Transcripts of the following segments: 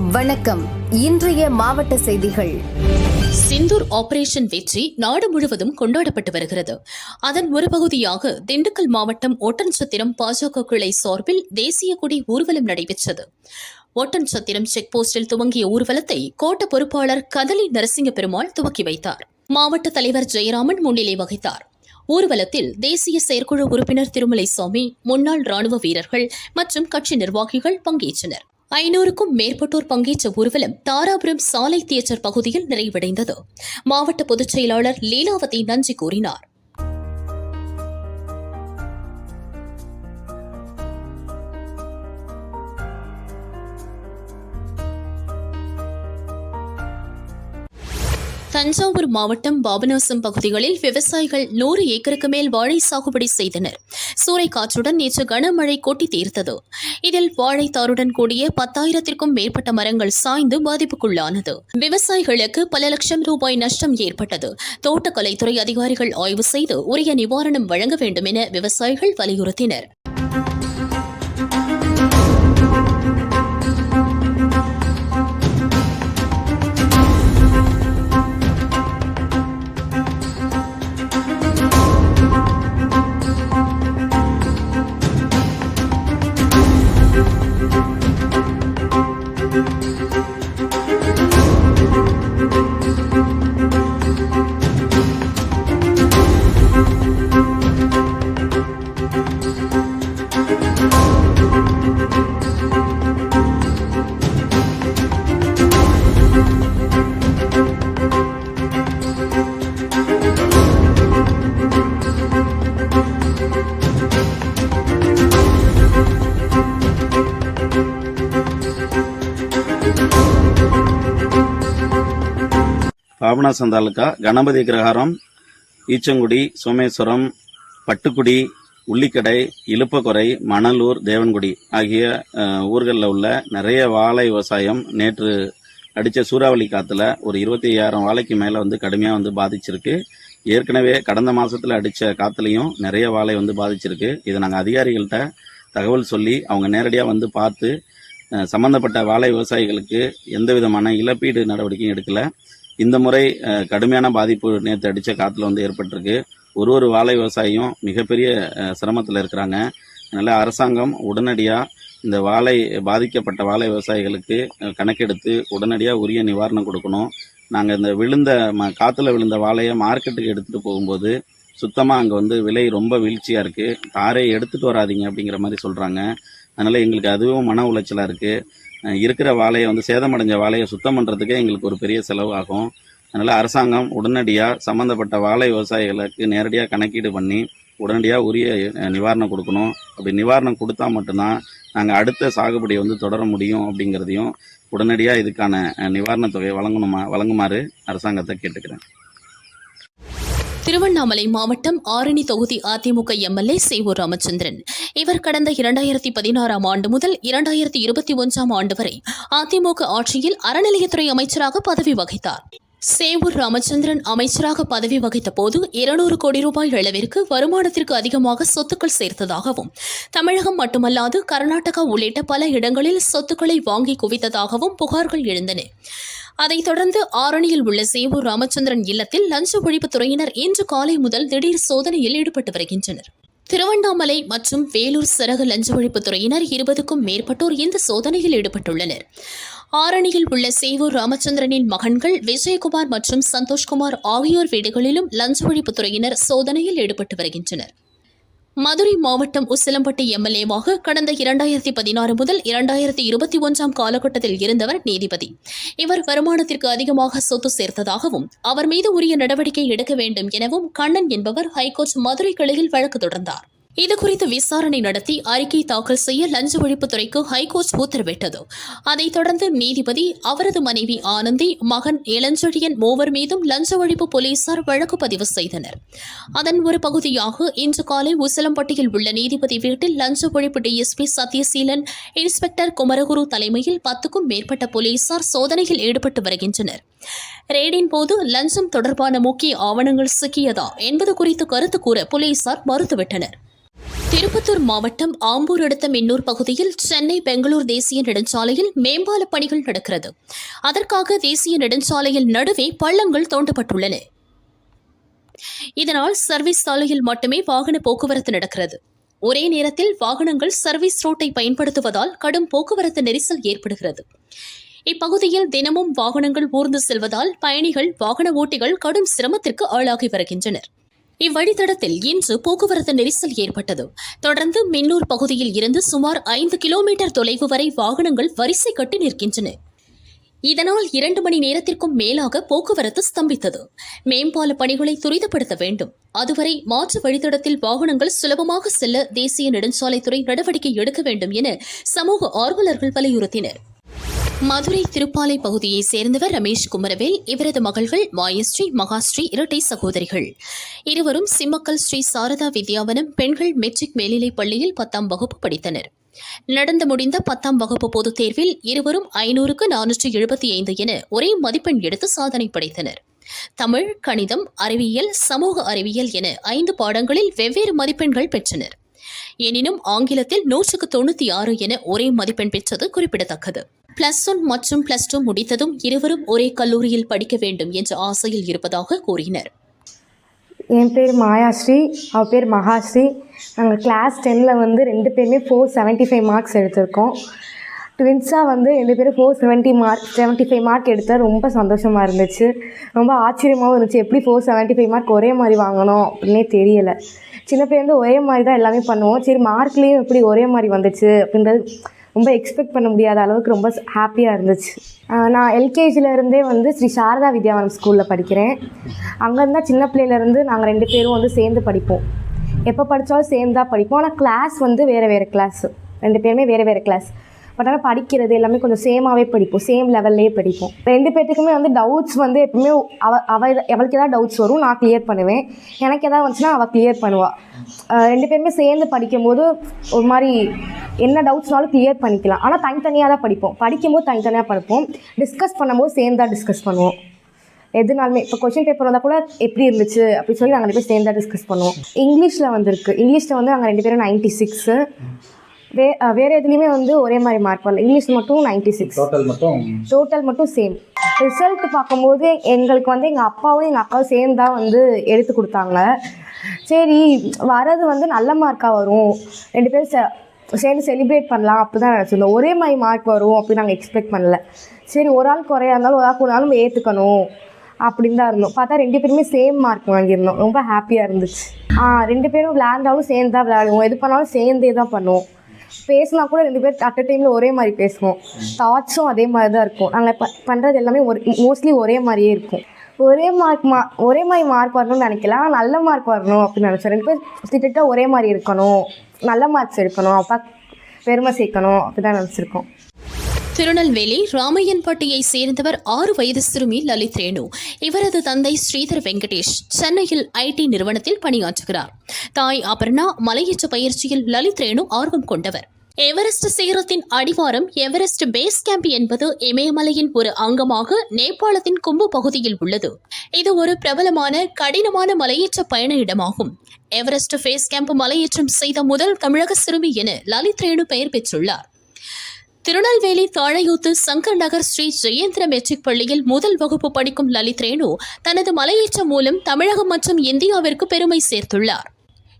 வணக்கம். இன்றைய மாவட்ட செய்திகள். சிந்தூர் ஆபரேஷன் வெற்றி நாடு முழுவதும் கொண்டாடப்பட்டு வருகிறது. அதன் ஒரு பகுதியாக திண்டுக்கல் மாவட்டம் ஒட்டன்சத்திரம் பாஜக கிளை சார்பில் தேசிய கொடி ஊர்வலம் நடைபெற்றது. ஒட்டன்சத்திரம் செக் போஸ்டில் துவங்கிய ஊர்வலத்தை கோட்ட பொறுப்பாளர் கதலி நரசிங்க பெருமாள் துவக்கி வைத்தார். மாவட்ட தலைவர் ஜெயராமன் முன்னிலை வகித்தார். ஊர்வலத்தில் தேசிய செயற்குழு உறுப்பினர் திருமலைசாமி முன்னாள் ராணுவ வீரர்கள் மற்றும் கட்சி நிர்வாகிகள் பங்கேற்றனர். ஐநூறுக்கும் மேற்பட்டோர் பங்கேற்ற ஊர்வலம் தாராபுரம் சாலை தியேட்டர் பகுதியில் நிறைவடைந்தது. மாவட்ட பொதுச் செயலாளர் லீலாவதி நன்றி கூறினார். தஞ்சாவூர் மாவட்டம் பாபநாசம் பகுதிகளில் விவசாயிகள் நூறு ஏக்கருக்கு மேல் வாழை சாகுபடி செய்தனர். சூறைக்காற்றுடன் நேற்று கனமழை கொட்டி தீர்த்தது. இதில் வாழைத்தாருடன் கூடிய பத்தாயிரத்திற்கும் மேற்பட்ட மரங்கள் சாய்ந்து பாதிப்புக்குள்ளானது. விவசாயிகளுக்கு பல லட்சம் ரூபாய் நஷ்டம் ஏற்பட்டது. தோட்டக்கலைத்துறை அதிகாரிகள் ஆய்வு செய்து உரிய நிவாரணம் வழங்க வேண்டும் என விவசாயிகள் வலியுறுத்தினர். பாபநாசம் தாலுக்கா கணபதி கிரகாரம் ஈச்சங்குடி சோமேஸ்வரம் பட்டுக்குடி உள்ளிக்கடை இழுப்பக்குறை மணலூர் தேவன்குடி ஆகிய ஊர்களில் உள்ள நிறைய வாழை விவசாயம் நேற்று அடித்த சூறாவளி காற்றுல ஒரு இருபத்தி ஐயாயிரம் வாழைக்கு மேலே வந்து கடுமையாக வந்து பாதிச்சிருக்கு. ஏற்கனவே கடந்த மாதத்தில் அடித்த காற்றுலையும் நிறைய வாழை வந்து பாதிச்சிருக்கு. இதை நாங்கள் அதிகாரிகள்கிட்ட தகவல் சொல்லி அவங்க நேரடியாக வந்து பார்த்து சம்மந்தப்பட்ட சம்பந்தப்பட்ட வாழை விவசாயிகளுக்கு எந்த விதமான இழப்பீடு நடவடிக்கையும் எடுக்கலை. இந்த முறை கடுமையான பாதிப்பு நேற்று அடித்த காற்றுல வந்து ஏற்பட்டிருக்கு. ஒரு ஒரு வாழை விவசாயியும் மிகப்பெரிய சிரமத்தில் இருக்கிறாங்க. அதனால் அரசாங்கம் உடனடியாக இந்த வாழை பாதிக்கப்பட்ட வாழை விவசாயிகளுக்கு கணக்கெடுத்து உடனடியாக உரிய நிவாரணம் கொடுக்கணும். நாங்கள் இந்த விழுந்த ம காற்றுல விழுந்த வாழையை மார்க்கெட்டுக்கு எடுத்துகிட்டு போகும்போது சுத்தமாக அங்கே வந்து விலை ரொம்ப வீழ்ச்சியாக இருக்குது காரே எடுத்துகிட்டு வராதீங்க அப்படிங்கிற மாதிரி சொல்கிறாங்க அதனால் எங்களுக்கு அதுவும் மன உளைச்சலாக இருக்குது இருக்கிற வாழையை வந்து சேதமடைஞ்ச வாழையை சுத்தம் பண்ணுறதுக்கே எங்களுக்கு ஒரு பெரிய செலவு ஆகும். அதனால் அரசாங்கம் உடனடியாக சம்மந்தப்பட்ட வாழை விவசாயிகளுக்கு நேரடியாக கணக்கீடு பண்ணி உடனடியாக உரிய நிவாரணம் கொடுக்கணும். அப்படி நிவாரணம் கொடுத்தா மட்டும்தான் நாங்கள் அடுத்த சாகுபடியை வந்து தொடர முடியும் அப்படிங்கிறதையும் உடனடியாக இதுக்கான நிவாரணத் தொகையை வழங்கணுமா வழங்குமாறு அரசாங்கத்தை கேட்டுக்கிறேன். திருவண்ணாமலை மாவட்டம் ஆரணி தொகுதி அதிமுக எம்எல்ஏ சேவூர் ராமச்சந்திரன். இவர் கடந்த இரண்டாயிரத்தி பதினாறாம் ஆண்டு முதல் இரண்டாயிரத்தி இருபத்தி ஒன்றாம் ஆண்டு வரை அதிமுக ஆட்சியில் அறநிலையத்துறை அமைச்சராக பதவி வகித்தார். சேவூர் ராமச்சந்திரன் அமைச்சராக பதவி வகித்த போது இருநூறு கோடி ரூபாய் அளவிற்கு வருமானத்திற்கு அதிகமாக சொத்துக்கள் சேர்த்ததாகவும் தமிழகம் மட்டுமல்லாது கர்நாடகா உள்ளிட்ட பல இடங்களில் சொத்துக்களை வாங்கி குவித்ததாகவும் புகார்கள் எழுந்தன. அதைத் தொடர்ந்து ஆரணியில் உள்ள சேவூர் ராமச்சந்திரன் இல்லத்தில் லஞ்ச ஒழிப்புத்துறையினர் இன்று காலை முதல் திடீர் சோதனையில் ஈடுபட்டு வருகின்றனர். திருவண்ணாமலை மற்றும் வேலூர் சரக லஞ்ச ஒழிப்புத்துறையினர் இருபதுக்கும் மேற்பட்டோர் இந்த சோதனையில் ஈடுபட்டுள்ளனர். ஆரணியில் உள்ள சேவூர் ராமச்சந்திரனின் மகன்கள் விஜயகுமார் மற்றும் சந்தோஷ்குமார் ஆகியோர் வீடுகளிலும் லஞ்ச ஒழிப்புத்துறையினர் சோதனையில் ஈடுபட்டு வருகின்றனர். மதுரை மாவட்டம் உசிலம்பட்டி எம்எல்ஏவாக கடந்த இரண்டாயிரத்தி பதினாறு முதல் இரண்டாயிரத்தி இருபத்தி ஒன்றாம் காலகட்டத்தில் இருந்தவர் நீதிபதி. இவர் வருமானத்திற்கு அதிகமாக சொத்து சேர்த்ததாகவும் அவர் மீது உரிய நடவடிக்கை எடுக்க வேண்டும் எனவும் கண்ணன் என்பவர் ஹைகோர்ட் மதுரை கிளையில் வழக்கு தொடர்ந்தார். இதுகுறித்து விசாரணை நடத்தி அறிக்கை தாக்கல் செய்ய லஞ்ச ஒழிப்புத்துறைக்கு ஹைகோர்ட் உத்தரவிட்டது. அதைத் தொடர்ந்து நீதிபதி அவரது மனைவி ஆனந்தி மகன் இளஞ்செழியன் மூவர் மீதும் லஞ்ச ஒழிப்பு போலீசார் வழக்கு பதிவு செய்தனர். அதன் ஒரு பகுதியாக இன்று காலை உசிலம்பட்டியில் உள்ள நீதிபதி வீட்டில் லஞ்ச ஒழிப்பு டிஎஸ்பி சத்யசீலன் இன்ஸ்பெக்டர் குமரகுரு தலைமையில் பத்துக்கும் மேற்பட்ட போலீசார் சோதனையில் ஈடுபட்டு வருகின்றனர். ரெய்டின் போது லஞ்சம் தொடர்பான முக்கிய ஆவணங்கள் சிக்கியதா என்பது குறித்து கருத்து கூற போலீசார் மறுத்துவிட்டனர். திருப்பத்தூர் மாவட்டம் ஆம்பூர் அடுத்த மின்னூர் பகுதியில் சென்னை பெங்களூர் தேசிய நெடுஞ்சாலையில் மேம்பால பணிகள் நடக்கிறது. அதற்காக தேசிய நெடுஞ்சாலையில் நடுவே பள்ளங்கள் தோண்டப்பட்டுள்ளன. இதனால் சர்வீஸ் சாலையில் மட்டுமே வாகன போக்குவரத்து நடக்கிறது. ஒரே நேரத்தில் வாகனங்கள் சர்வீஸ் ரோட்டை பயன்படுத்துவதால் கடும் போக்குவரத்து நெரிசல் ஏற்படுகிறது. இப்பகுதியில் தினமும் வாகனங்கள் ஊர்ந்து செல்வதால் பயணிகள் வாகன ஓட்டிகள் கடும் சிரமத்திற்கு ஆளாகி வருகின்றனர். இவ்வழித்தடத்தில் இன்று போக்குவரத்து நெரிசல் ஏற்பட்டது. தொடர்ந்து மின்னூர் பகுதியில் இருந்து சுமார் ஐந்து கிலோமீட்டர் தொலைவு வரை வாகனங்கள் வரிசை கட்டி நிற்கின்றன. இதனால் இரண்டு மணி நேரத்திற்கும் மேலாக போக்குவரத்து ஸ்தம்பித்தது. மேம்பால பணிகளை துரிதப்படுத்த வேண்டும். அதுவரை மாற்று வழித்தடத்தில் வாகனங்கள் சுலபமாக செல்ல தேசிய நெடுஞ்சாலைத்துறை நடவடிக்கை எடுக்க வேண்டும் என சமூக ஆர்வலர்கள் வலியுறுத்தினர். மதுரை திருப்பாலை பகுதியைச் சேர்ந்தவர் ரமேஷ் குமரவேல். இவரது மகள்கள் மாயஸ்ரீ மகாஸ்ரீ இரட்டை சகோதரிகள். இருவரும் சிம்மக்கல் ஸ்ரீ சாரதா வித்யாவனம் பெண்கள் மெட்ரிக் மேல்நிலைப் பள்ளியில் பத்தாம் வகுப்பு படித்தனர். நடந்து முடிந்த பத்தாம் வகுப்பு பொதுத் தேர்வில் இருவரும் ஐநூறுக்கு நானூற்று எழுபத்தி ஐந்து என ஒரே மதிப்பெண் எடுத்து சாதனை படைத்தனர். தமிழ் கணிதம் அறிவியல் சமூக அறிவியல் என ஐந்து பாடங்களில் வெவ்வேறு மதிப்பெண்கள் பெற்றனர். எனினும் ஆங்கிலத்தில் நூற்றுக்கு தொண்ணூற்றி ஆறு என ஒரே மதிப்பெண் பெற்றது குறிப்பிடத்தக்கது. பிளஸ் ஒன் மற்றும் பிளஸ் டூ முடித்ததும் இருவரும் ஒரே கல்லூரியில் படிக்க வேண்டும் என்ற ஆசையில் இருப்பதாக கூறினர். என் பேர் மாயாஸ்ரீ அவ பேர் மகாஸ்ரீ. நாங்கள் கிளாஸ் டென்னில் வந்து ரெண்டு பேருமே ஃபோர் செவன்ட்டி ஃபைவ் மார்க்ஸ் எடுத்திருக்கோம் ட்வின்ஸாக வந்து ரெண்டு பேரும் four seventy mark seventy five mark எடுத்தால் ரொம்ப சந்தோஷமாக இருந்துச்சு. ரொம்ப ஆச்சரியமாகவும் இருந்துச்சு. எப்படி ஃபோர் செவன்ட்டி ஃபைவ் மார்க் ஒரே மாதிரி வாங்கணும் அப்படின்னே தெரியலை. சின்ன பிள்ளைலேருந்து ஒரே மாதிரி தான் எல்லாமே பண்ணுவோம். சரி மார்க்லேயும் எப்படி ஒரே மாதிரி வந்துச்சு அப்படின்றது ரொம்ப எக்ஸ்பெக்ட் பண்ண முடியாத அளவுக்கு ரொம்ப ஹாப்பியாக இருந்துச்சு. நான் எல்கேஜிலேருந்தே வந்து ஸ்ரீ சாரதா வித்யாவனம் ஸ்கூலில் படிக்கிறேன். அங்கே சின்ன பிள்ளையிலேருந்து நாங்கள் ரெண்டு பேரும் வந்து சேர்ந்து படிப்போம். எப்போ படித்தாலும் சேர்ந்து தான் படிப்போம். ஆனால் கிளாஸ் வந்து வேறு வேறு கிளாஸ் ரெண்டு பேருமே வேறு வேறு கிளாஸ் பட் ஆனால் படிக்கிறது எல்லாமே கொஞ்சம் சேமாகவே படிப்போம் சேம் லெவல்லையே படிப்போம். ரெண்டு பேர்த்துக்குமே வந்து டவுட்ஸ் வந்து எப்பவுமே அவ அவ அவளுக்கு ஏதாவது டவுட்ஸ் வரும் நான் கிளியர் பண்ணுவேன். எனக்கு ஏதாவது வந்துச்சுன்னா அவள் கிளியர் பண்ணுவாள் ரெண்டு பேருமே சேர்ந்து படிக்கும்போது ஒரு மாதிரி என்ன டவுட்ஸ்னாலும் கிளியர் பண்ணிக்கலாம். ஆனால் தனித்தனியாக தான் படிப்போம். படிக்கும்போது தனித்தனியாக படிப்போம். டிஸ்கஸ் பண்ணும்போது சேர்ந்து தான் டிஸ்கஸ் பண்ணுவோம். எதுனாலுமே இப்போ கொஷின் பேப்பர் வந்தால் கூட எப்படி இருந்துச்சு அப்படின்னு சொல்லி நாங்கள் ரெண்டு பேரும் சேர்ந்து தான் டிஸ்கஸ் பண்ணுவோம். இங்கிலீஷில் வந்திருக்கு. இங்கிலீஷில் வந்து நாங்கள் ரெண்டு பேரும் நைன்ட்டி சிக்ஸு வே வேறு எதுலேயுமே வந்து ஒரே மாதிரி மார்க் வரல. இங்கிலீஷ் மட்டும் நைன்ட்டி சிக்ஸ் டோட்டல் மட்டும் டோட்டல் மட்டும் சேம் ரிசல்ட் பார்க்கும்போது எங்களுக்கு வந்து எங்கள் அப்பாவும் எங்கள் அக்காவும் சேர்ந்து தான் வந்து எடுத்து கொடுத்தாங்க. சரி வரது வந்து நல்ல மார்க்காக வரும். ரெண்டு பேரும் செ சேர்ந்து செலிப்ரேட் பண்ணலாம் அப்படி தான் நினச்சிருந்தோம். ஒரே மாதிரி மார்க் வரும் அப்படின்னு நாங்கள் எக்ஸ்பெக்ட் பண்ணல. சரி ஒரு ஆள் குறையா இருந்தாலும் ஒரு ஆள் நம்ம ஏற்றுக்கணும் அப்படின்னு தான் இருந்தோம். பார்த்தா ரெண்டு பேருமே சேம் மார்க் வாங்கியிருந்தோம். ரொம்ப ஹாப்பியாக இருந்துச்சு. ஆ ரெண்டு பேரும் விளையாண்டாலும் சேர்ந்து தான் விளையாடுவோம். எது பண்ணாலும் சேர்ந்தே தான் பண்ணுவோம். பேசினா கூட ரெண்டு பேர் அட் டைமில் ஒரே மாதிரி பேசுவோம். தாட்ஸும் அதே மாதிரி தான் இருக்கும். நாங்கள் ப பண்ணுறது எல்லாமே ஒரு மோஸ்ட்லி ஒரே மாதிரியே இருக்கும். ஒரே மார்க் மா ஒரே மாதிரி மார்க் வரணும்னு நினைக்கல. நல்ல மார்க் வரணும் அப்படின்னு நினச்சேன். ரெண்டு பேர் திட்ட ஒரே மாதிரி இருக்கணும். நல்ல மார்க்ஸ் எடுக்கணும். அப்பா பெருமை சேர்க்கணும் அப்படி தான் நினச்சிருக்கோம். திருநெல்வேலி ராமையன்பட்டியை சேர்ந்தவர் ஆறு வயது சிறுமி லலித் ரேணு. இவரது தந்தை ஸ்ரீதர் வெங்கடேஷ் சென்னையில் ஐடி நிறுவனத்தில் பணியாற்றுகிறார். தாய் அபர்ணா மலையேற்ற பயிற்சியில் லலித் ரேணு ஆர்வம் கொண்டவர். எவரெஸ்ட் சிகரத்தின் அடிவாரம் எவரெஸ்ட் பேஸ் கேம்ப் என்பது இமயமலையின் ஒரு அங்கமாக நேபாளத்தின் கும்பு பகுதியில் உள்ளது. இது ஒரு பிரபலமான கடினமான மலையேற்ற பயண இடமாகும். எவரெஸ்ட் பேஸ் கேம்ப் மலையேற்றம் செய்த முதல் தமிழக சிறுமி என லலித் ரேணு பெயர் பெற்றுள்ளார். திருநெல்வேலி தாழையூத்து சங்கர் நகர் ஸ்ரீ ஜெயேந்திர மெட்ரிக் பள்ளியில் முதல் வகுப்பு படிக்கும் லலித் ரேணு தனது மலையேற்றம் மூலம் தமிழகம் மற்றும் இந்தியாவிற்கு பெருமை சேர்த்துள்ளார்.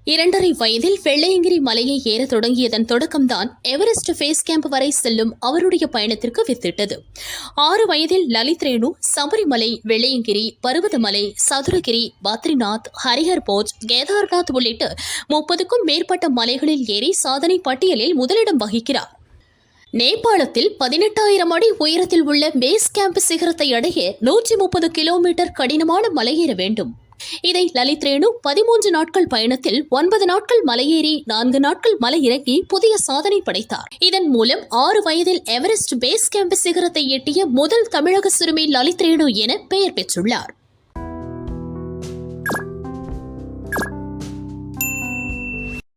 இரண்டரை வயதில் வெள்ளையங்கிரி மலையை ஏற தொடங்கியதன் தொடக்கம்தான் எவரெஸ்ட் ஃபேஸ் கேம்ப் வரை செல்லும் அவருடைய பயணத்திற்கு வித்திட்டது. ஆறு வயதில் லலித் ரேணு சபரிமலை வெள்ளையங்கிரி பருவதமலை சதுரகிரி பத்ரிநாத் ஹரிஹர் போஜ் கேதார்நாத் உள்ளிட்ட முப்பதுக்கும் மேற்பட்ட மலைகளில் ஏறி சாதனை பட்டியலில் முதலிடம் வகிக்கிறார். நேபாளத்தில் பதினெட்டாயிரம் அடி உயரத்தில் உள்ள பேஸ் கேம்ப் சிகரத்தை அடைய நூற்றி முப்பது கிலோமீட்டர் கடினமான மலையேற வேண்டும். இதை லலித் ரேணு பதிமூன்று நாட்கள் பயணத்தில் ஒன்பது நாட்கள் மலையேறி நான்கு நாட்கள் மலை இறங்கி புதிய சாதனை படைத்தார். இதன் மூலம் ஆறு வயதில் எவரெஸ்ட் பேஸ் கேம்ப் சிகரத்தை எட்டிய முதல் தமிழக சிறுமி லலித் ரேணு என பெயர் பெற்றுள்ளார்.